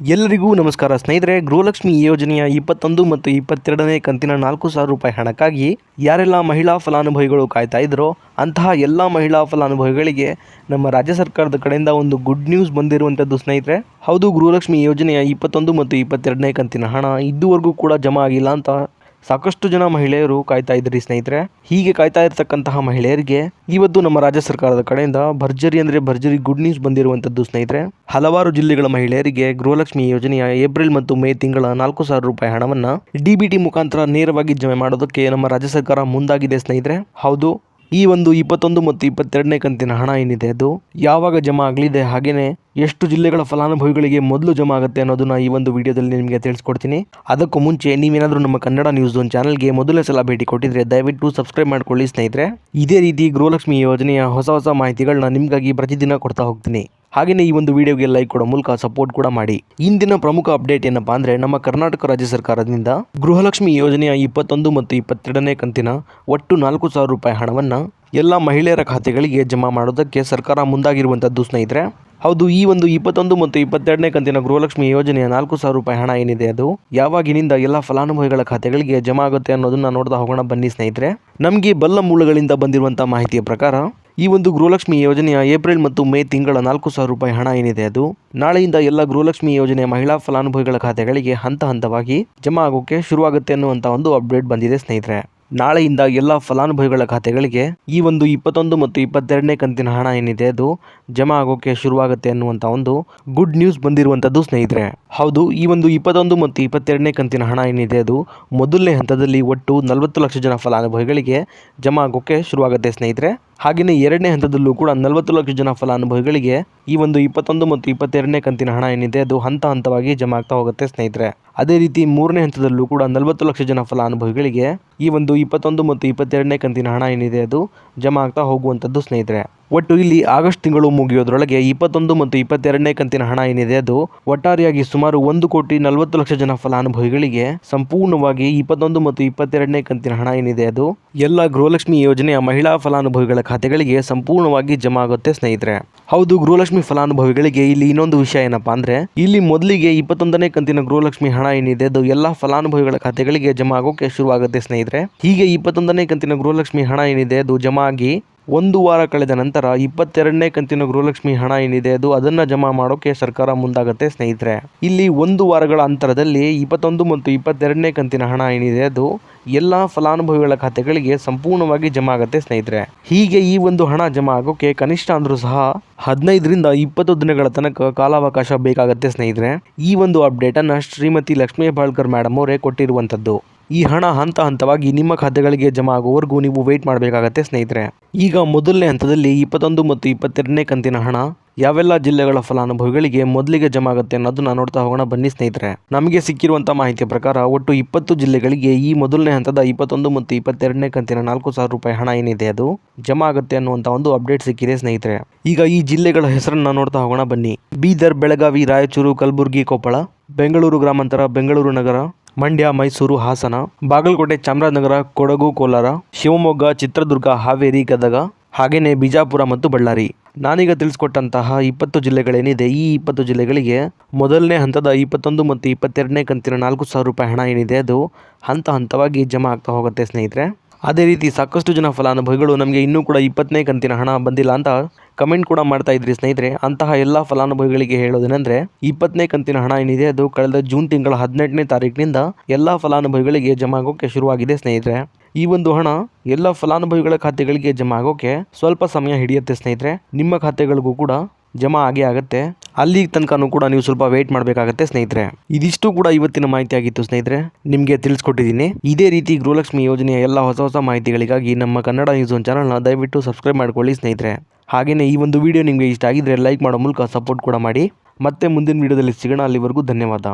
ಎಲ್ಲರಿಗೂ ನಮಸ್ಕಾರ ಸ್ನೇಹಿತರೆ, ಗೃಹಲಕ್ಷ್ಮಿ ಯೋಜನೆಯ ಇಪ್ಪತ್ತೊಂದು ಮತ್ತು ಇಪ್ಪತ್ತೆರಡನೇ ಕಂತಿನ ನಾಲ್ಕು ಸಾವಿರ ರೂಪಾಯಿ ಹಣಕ್ಕಾಗಿ ಯಾರೆಲ್ಲ ಮಹಿಳಾ ಫಲಾನುಭವಿಗಳು ಕಾಯ್ತಾ ಇದ್ರೋ, ಅಂತಹ ಎಲ್ಲ ಮಹಿಳಾ ಫಲಾನುಭವಿಗಳಿಗೆ ನಮ್ಮ ರಾಜ್ಯ ಸರ್ಕಾರದ ಕಡೆಯಿಂದ ಒಂದು ಗುಡ್ ನ್ಯೂಸ್ ಬಂದಿರುವಂಥದ್ದು ಸ್ನೇಹಿತರೆ, ಹೌದು ಗೃಹಲಕ್ಷ್ಮಿ ಯೋಜನೆಯ ಇಪ್ಪತ್ತೊಂದು ಮತ್ತು ಇಪ್ಪತ್ತೆರಡನೇ ಕಂತಿನ ಹಣ ಇದುವರೆಗೂ ಕೂಡ ಜಮಾ ಆಗಿಲ್ಲ ಅಂತ ಸಾಕಷ್ಟು ಜನ ಮಹಿಳೆಯರು ಕಾಯ್ತಾ ಇದ್ರಿ ಸ್ನೇಹಿತರೆ. ಹೀಗೆ ಕಾಯ್ತಾ ಇರತಕ್ಕಂತಹ ಮಹಿಳೆಯರಿಗೆ ಇವತ್ತು ನಮ್ಮ ರಾಜ್ಯ ಸರ್ಕಾರದ ಕಡೆಯಿಂದ ಭರ್ಜರಿ ಅಂದರೆ ಭರ್ಜರಿ ಗುಡ್ ನ್ಯೂಸ್ ಬಂದಿರುವಂಥದ್ದು ಸ್ನೇಹಿತರೆ. ಹಲವಾರು ಜಿಲ್ಲೆಗಳ ಮಹಿಳೆಯರಿಗೆ ಗೃಹಲಕ್ಷ್ಮಿ ಯೋಜನೆಯ ಏಪ್ರಿಲ್ ಮತ್ತು ಮೇ ತಿಂಗಳ ನಾಲ್ಕು ಸಾವಿರ ರೂಪಾಯಿ ಹಣವನ್ನು ಡಿಬಿಟಿ ಮುಖಾಂತರ ನೇರವಾಗಿ ಜಮೆ ಮಾಡೋದಕ್ಕೆ ನಮ್ಮ ರಾಜ್ಯ ಸರ್ಕಾರ ಮುಂದಾಗಿದೆ ಸ್ನೇಹಿತರೆ. ಹೌದು ಈ ಒಂದು ಇಪ್ಪತ್ತೊಂದು ಮತ್ತು ಇಪ್ಪತ್ತೆರಡನೇ ಕಂತಿನ ಹಣ ಏನಿದೆ ಅದು? ಯಾವಾಗ ಜಮಾ ಆಗಲಿದೆ? ಹಾಗೆಯೇ ಎಷ್ಟು ಜಿಲ್ಲೆಗಳ ಫಲಾನುಭವಿಗಳಿಗೆ ಮೊದಲು ಜಮಾ ಆಗುತ್ತೆ ಅನ್ನೋದನ್ನ ಈ ಒಂದು ವಿಡಿಯೋದಲ್ಲಿ ನಿಮಗೆ ತಿಳಿಸ್ಕೊಡ್ತೀನಿ. ಅದಕ್ಕೂ ಮುಂಚೆ ನೀವೇನಾದರೂ ನಮ್ಮ ಕನ್ನಡ ನ್ಯೂಸ್ ಒಂದು ಚಾನಲ್ಗೆ ಮೊದಲೇ ಸಲ ಭೇಟಿ ಕೊಟ್ಟಿದ್ರೆ ದಯವಿಟ್ಟು ಸಬ್ಸ್ಕ್ರೈಬ್ ಮಾಡ್ಕೊಳ್ಳಿ ಸ್ನೇಹಿತರೆ. ಇದೇ ರೀತಿ ಗೃಹಲಕ್ಷ್ಮಿ ಯೋಜನೆಯ ಹೊಸ ಹೊಸ ಮಾಹಿತಿಗಳನ್ನ ನಿಮಗಾಗಿ ಪ್ರತಿದಿನ ಕೊಡ್ತಾ ಹೋಗ್ತೀನಿ. ಹಾಗೆಯೇ ಈ ಒಂದು ವಿಡಿಯೋಗೆ ಲೈಕ್ ಕೊಡೋ ಮೂಲಕ ಸಪೋರ್ಟ್ ಕೂಡ ಮಾಡಿ. ಇಂದಿನ ಪ್ರಮುಖ ಅಪ್ಡೇಟ್ ಏನಪ್ಪಾ ಅಂದರೆ ನಮ್ಮ ಕರ್ನಾಟಕ ರಾಜ್ಯ ಸರ್ಕಾರದಿಂದ ಗೃಹಲಕ್ಷ್ಮಿ ಯೋಜನೆಯ ಇಪ್ಪತ್ತೊಂದು ಮತ್ತು ಇಪ್ಪತ್ತೆರಡನೇ ಕಂತಿನ ಒಟ್ಟು ನಾಲ್ಕು ಸಾವಿರ ರೂಪಾಯಿ ಹಣವನ್ನು ಎಲ್ಲ ಮಹಿಳೆಯರ ಖಾತೆಗಳಿಗೆ ಜಮಾ ಮಾಡೋದಕ್ಕೆ ಸರ್ಕಾರ ಮುಂದಾಗಿರುವಂಥದ್ದು ಸ್ನೇಹಿತರೆ. ಹೌದು, ಈ ಒಂದು ಇಪ್ಪತ್ತೊಂದು ಮತ್ತು ಇಪ್ಪತ್ತೆರಡನೇ ಕಂತಿನ ಗೃಹಲಕ್ಷ್ಮಿ ಯೋಜನೆಯ ನಾಲ್ಕು ಸಾವಿರ ರೂಪಾಯಿ ಹಣ ಏನಿದೆ ಅದು? ಯಾವಾಗಿನಿಂದ ಎಲ್ಲ ಫಲಾನುಭವಿಗಳ ಖಾತೆಗಳಿಗೆ ಜಮಾ ಆಗುತ್ತೆ ಅನ್ನೋದನ್ನ ನೋಡ್ತಾ ಹೋಗೋಣ ಬನ್ನಿ ಸ್ನೇಹಿತರೆ. ನಮಗೆ ಬಲ್ಲ ಮೂಲಗಳಿಂದ ಬಂದಿರುವಂಥ ಮಾಹಿತಿಯ ಪ್ರಕಾರ ಈ ಒಂದು ಗೃಹಲಕ್ಷ್ಮಿ ಯೋಜನೆಯ ಏಪ್ರಿಲ್ ಮತ್ತು ಮೇ ತಿಂಗಳ ನಾಲ್ಕು ಸಾವಿರ ರೂಪಾಯಿ ಹಣ ಏನಿದೆ ಅದು? ನಾಳೆಯಿಂದ ಎಲ್ಲ ಗೃಹಲಕ್ಷ್ಮಿ ಯೋಜನೆಯ ಮಹಿಳಾ ಫಲಾನುಭವಿಗಳ ಖಾತೆಗಳಿಗೆ ಹಂತ ಹಂತವಾಗಿ ಜಮಾ ಆಗೋಕೆ ಶುರುವಾಗುತ್ತೆ ಅನ್ನುವಂಥ ಒಂದು ಅಪ್ಡೇಟ್ ಬಂದಿದೆ ಸ್ನೇಹಿತರೆ. ನಾಳೆಯಿಂದ ಎಲ್ಲ ಫಲಾನುಭವಿಗಳ ಖಾತೆಗಳಿಗೆ ಈ ಒಂದು ಇಪ್ಪತ್ತೊಂದು ಮತ್ತು ಇಪ್ಪತ್ತೆರಡನೇ ಕಂತಿನ ಹಣ ಏನಿದೆ ಅದು ಜಮಾ ಆಗೋಕೆ ಶುರುವಾಗುತ್ತೆ ಅನ್ನುವಂಥ ಒಂದು ಗುಡ್ ನ್ಯೂಸ್ ಬಂದಿರುವಂಥದ್ದು ಸ್ನೇಹಿತರೆ. ಹೌದು, ಈ ಒಂದು ಇಪ್ಪತ್ತೊಂದು ಮತ್ತು ಇಪ್ಪತ್ತೆರಡನೇ ಕಂತಿನ ಹಣ ಏನಿದೆ ಅದು ಮೊದಲನೇ ಹಂತದಲ್ಲಿ ಒಟ್ಟು ನಲವತ್ತು ಲಕ್ಷ ಜನ ಫಲಾನುಭವಿಗಳಿಗೆ ಜಮಾ ಆಗೋಕೆ ಶುರುವಾಗುತ್ತೆ ಸ್ನೇಹಿತರೆ. ಹಾಗೆಯೇ ಎರಡನೇ ಹಂತದಲ್ಲೂ ಕೂಡ ನಲವತ್ತು ಲಕ್ಷ ಜನ ಫಲಾನುಭವಿಗಳಿಗೆ ಈ ಒಂದು ಇಪ್ಪತ್ತೊಂದು ಮತ್ತು ಇಪ್ಪತ್ತೆರಡನೇ ಕಂತಿನ ಹಣ ಏನಿದೆ, ಅದು ಹಂತ ಹಂತವಾಗಿ ಜಮಾ ಆಗ್ತಾ ಹೋಗುತ್ತೆ ಸ್ನೇಹಿತರೆ. ಅದೇ ರೀತಿ ಮೂರನೇ ಹಂತದಲ್ಲೂ ಕೂಡ ನಲವತ್ತು ಲಕ್ಷ ಜನ ಫಲಾನುಭವಿಗಳಿಗೆ ಈ ಒಂದು ಇಪ್ಪತ್ತೊಂದು ಮತ್ತು ಇಪ್ಪತ್ತೆರಡನೇ ಕಂತಿನ ಹಣ ಏನಿದೆ, ಅದು ಜಮಾ ಆಗ್ತಾ ಹೋಗುವಂಥದ್ದು ಸ್ನೇಹಿತರೆ. ಒಟ್ಟು ಇಲ್ಲಿ ಆಗಸ್ಟ್ ತಿಂಗಳು ಮುಗಿಯೋದ್ರೊಳಗೆ ಇಪ್ಪತ್ತೊಂದು ಮತ್ತು ಇಪ್ಪತ್ತೆರಡನೇ ಕಂತಿನ ಹಣ ಏನಿದೆ, ಅದು ಒಟ್ಟಾರೆಯಾಗಿ ಸುಮಾರು ಒಂದು ಕೋಟಿ ನಲವತ್ತು ಲಕ್ಷ ಜನ ಫಲಾನುಭವಿಗಳಿಗೆ ಸಂಪೂರ್ಣವಾಗಿ ಇಪ್ಪತ್ತೊಂದು ಮತ್ತು ಇಪ್ಪತ್ತೆರಡನೇ ಕಂತಿನ ಹಣ ಏನಿದೆ, ಅದು ಎಲ್ಲ ಗೃಹಲಕ್ಷ್ಮಿ ಯೋಜನೆಯ ಮಹಿಳಾ ಫಲಾನುಭವಿಗಳ ಖಾತೆಗಳಿಗೆ ಸಂಪೂರ್ಣವಾಗಿ ಜಮಾ ಆಗುತ್ತೆ ಸ್ನೇಹಿತರೆ. ಹೌದು, ಗೃಹಲಕ್ಷ್ಮಿ ಫಲಾನುಭವಿಗಳಿಗೆ ಇಲ್ಲಿ ಇನ್ನೊಂದು ವಿಷಯ ಏನಪ್ಪಾ ಅಂದ್ರೆ, ಇಲ್ಲಿ ಮೊದಲಿಗೆ ಇಪ್ಪತ್ತೊಂದನೇ ಕಂತಿನ ಗೃಹಲಕ್ಷ್ಮಿ ಹಣ ಏನಿದೆ, ಅದು ಎಲ್ಲಾ ಫಲಾನುಭವಿಗಳ ಖಾತೆಗಳಿಗೆ ಜಮಾ ಆಗೋಕೆ ಶುರುವಾಗುತ್ತೆ ಸ್ನೇಹಿತರೆ. ಹೀಗೆ ಇಪ್ಪತ್ತೊಂದನೇ ಕಂತಿನ ಗೃಹಲಕ್ಷ್ಮಿ ಹಣ ಏನಿದೆ, ಅದು ಜಮಾ ಆಗಿ ಒಂದು ವಾರ ಕಳೆದ ನಂತರ ಇಪ್ಪತ್ತೆರಡನೇ ಕಂತಿನ ಗೃಹಲಕ್ಷ್ಮಿ ಹಣ ಏನಿದೆ ಅದು ಅದನ್ನು ಜಮಾ ಮಾಡೋಕೆ ಸರ್ಕಾರ ಮುಂದಾಗುತ್ತೆ ಸ್ನೇಹಿತರೆ. ಇಲ್ಲಿ ಒಂದು ವಾರಗಳ ಅಂತರದಲ್ಲಿ ಇಪ್ಪತ್ತೊಂದು ಮತ್ತು ಇಪ್ಪತ್ತೆರಡನೇ ಕಂತಿನ ಹಣ ಏನಿದೆ ಅದು ಎಲ್ಲ ಫಲಾನುಭವಿಗಳ ಖಾತೆಗಳಿಗೆ ಸಂಪೂರ್ಣವಾಗಿ ಜಮಾ ಆಗುತ್ತೆ ಸ್ನೇಹಿತರೆ. ಹೀಗೆ ಈ ಒಂದು ಹಣ ಜಮಾ ಆಗೋಕೆ ಕನಿಷ್ಠ ಅಂದ್ರೂ ಸಹ ಹದಿನೈದರಿಂದ ಇಪ್ಪತ್ತು ದಿನಗಳ ತನಕ ಕಾಲಾವಕಾಶ ಬೇಕಾಗುತ್ತೆ ಸ್ನೇಹಿತರೆ. ಈ ಒಂದು ಅಪ್ಡೇಟನ್ನು ಶ್ರೀಮತಿ ಲಕ್ಷ್ಮೀ ಬಾಳ್ಕರ್ ಮೇಡಮ್ ಅವರೇ ಕೊಟ್ಟಿರುವಂತದ್ದು ಈ ಹಣ ಹಂತ ಹಂತವಾಗಿ ನಿಮ್ಮ ಖಾತೆಗಳಿಗೆ ಜಮಾ ಆಗುವವರೆಗೂ ನೀವು ವೇಟ್ ಮಾಡಬೇಕಾಗತ್ತೆ ಸ್ನೇಹಿತರೆ. ಈಗ ಮೊದಲನೇ ಹಂತದಲ್ಲಿ ಇಪ್ಪತ್ತೊಂದು ಮತ್ತು ಇಪ್ಪತ್ತೆರಡನೇ ಕಂತಿನ ಹಣ ಯಾವೆಲ್ಲ ಜಿಲ್ಲೆಗಳ ಫಲಾನುಭವಿಗಳಿಗೆ ಮೊದಲಿಗೆ ಜಮಾ ಆಗುತ್ತೆ ಅನ್ನೋದನ್ನ ನೋಡ್ತಾ ಹೋಗೋಣ ಬನ್ನಿ ಸ್ನೇಹಿತರೆ. ನಮಗೆ ಸಿಕ್ಕಿರುವಂಥ ಮಾಹಿತಿಯ ಪ್ರಕಾರ ಒಟ್ಟು ಇಪ್ಪತ್ತು ಜಿಲ್ಲೆಗಳಿಗೆ ಈ ಮೊದಲನೇ ಹಂತದ ಇಪ್ಪತ್ತೊಂದು ಮತ್ತು ಇಪ್ಪತ್ತೆರಡನೇ ಕಂತಿನ ನಾಲ್ಕು ಸಾವಿರ ರೂಪಾಯಿ ಹಣ ಏನಿದೆ ಅದು ಜಮಾ ಆಗುತ್ತೆ ಅನ್ನುವಂಥ ಒಂದು ಅಪ್ಡೇಟ್ ಸಿಕ್ಕಿದೆ ಸ್ನೇಹಿತರೆ. ಈಗ ಈ ಜಿಲ್ಲೆಗಳ ಹೆಸರನ್ನ ನೋಡ್ತಾ ಹೋಗೋಣ ಬನ್ನಿ. ಬೀದರ್, ಬೆಳಗಾವಿ, ರಾಯಚೂರು, ಕಲಬುರಗಿ, ಕೊಪ್ಪಳ, ಬೆಂಗಳೂರು ಗ್ರಾಮಾಂತರ, ಬೆಂಗಳೂರು ನಗರ ಮಂಡ್ಯ, ಮೈಸೂರು, ಹಾಸನ, ಬಾಗಲಕೋಟೆ, ಚಾಮರಾಜನಗರ, ಕೊಡಗು, ಕೋಲಾರ, ಶಿವಮೊಗ್ಗ, ಚಿತ್ರದುರ್ಗ, ಹಾವೇರಿ, ಗದಗ ಹಾಗೆಯೇ ಬಿಜಾಪುರ ಮತ್ತು ಬಳ್ಳಾರಿ. ನಾನೀಗ ತಿಳಿಸ್ಕೊಟ್ಟಂತಹ ಇಪ್ಪತ್ತು ಜಿಲ್ಲೆಗಳೇನಿದೆ, ಈ ಇಪ್ಪತ್ತು ಜಿಲ್ಲೆಗಳಿಗೆ ಮೊದಲನೇ ಹಂತದ ಇಪ್ಪತ್ತೊಂದು ಮತ್ತು ಇಪ್ಪತ್ತೆರಡನೇ ಕಂತಿನ ನಾಲ್ಕು ಸಾವಿರ ರೂಪಾಯಿ ಹಣ ಏನಿದೆ, ಅದು ಹಂತ ಹಂತವಾಗಿ ಜಮಾ ಆಗ್ತಾ ಹೋಗುತ್ತೆ ಸ್ನೇಹಿತರೆ. ಅದೇ ರೀತಿ ಸಾಕಷ್ಟು ಜನ ಫಲಾನುಭವಿಗಳು ನಮಗೆ ಇನ್ನೂ ಕೂಡ ಇಪ್ಪತ್ತನೇ ಕಂತಿನ ಹಣ ಬಂದಿಲ್ಲ ಅಂತ ಕಮೆಂಟ್ ಕೂಡ ಮಾಡ್ತಾ ಇದ್ರಿ ಸ್ನೇಹಿತರೆ. ಅಂತಹ ಎಲ್ಲ ಫಲಾನುಭವಿಗಳಿಗೆ ಹೇಳೋದೇನೆಂದ್ರೆ, ಇಪ್ಪತ್ತನೇ ಕಂತಿನ ಹಣ ಏನಿದೆ ಅದು ಕಳೆದ ಜೂನ್ ತಿಂಗಳ ಹದಿನೆಂಟನೇ ತಾರೀಕಿನಿಂದ ಎಲ್ಲ ಫಲಾನುಭವಿಗಳಿಗೆ ಜಮಾ ಆಗೋಕೆ ಶುರುವಾಗಿದೆ ಸ್ನೇಹಿತರೆ. ಈ ಒಂದು ಹಣ ಎಲ್ಲ ಫಲಾನುಭವಿಗಳ ಖಾತೆಗಳಿಗೆ ಜಮಾ ಆಗೋಕೆ ಸ್ವಲ್ಪ ಸಮಯ ಹಿಡಿಯುತ್ತೆ ಸ್ನೇಹಿತರೆ. ನಿಮ್ಮ ಖಾತೆಗಳಿಗೂ ಕೂಡ ಜಮಾ ಆಗೇ ಆಗುತ್ತೆ. ಅಲ್ಲಿ ತನಕನೂ ಕೂಡ ನೀವು ಸ್ವಲ್ಪ ವೇಟ್ ಮಾಡಬೇಕಾಗತ್ತೆ ಸ್ನೇಹಿತರೆ. ಇದಿಷ್ಟು ಕೂಡ ಇವತ್ತಿನ ಮಾಹಿತಿ ಆಗಿತ್ತು ಸ್ನೇಹಿತರೆ. ನಿಮಗೆ ತಿಳಿಸ್ಕೊಟ್ಟಿದ್ದೀನಿ. ಇದೇ ರೀತಿ ಗೃಹಲಕ್ಷ್ಮಿ ಯೋಜನೆಯ ಎಲ್ಲ ಹೊಸ ಹೊಸ ಮಾಹಿತಿಗಳಿಗಾಗಿ ನಮ್ಮ ಕನ್ನಡ ನ್ಯೂಸ್ ಒನ್ ಚಾನಲ್ನ ದಯವಿಟ್ಟು ಸಬ್ಸ್ಕ್ರೈಬ್ ಮಾಡ್ಕೊಳ್ಳಿ ಸ್ನೇಹಿತರೆ. ಹಾಗೆಯೇ ಈ ಒಂದು ವಿಡಿಯೋ ನಿಮಗೆ ಇಷ್ಟ ಆಗಿದ್ರೆ ಲೈಕ್ ಮಾಡೋ ಮೂಲಕ ಸಪೋರ್ಟ್ ಕೂಡ ಮಾಡಿ. ಮತ್ತೆ ಮುಂದಿನ ವಿಡಿಯೋದಲ್ಲಿ ಸಿಗೋಣ. ಅಲ್ಲಿವರೆಗೂ ಧನ್ಯವಾದ.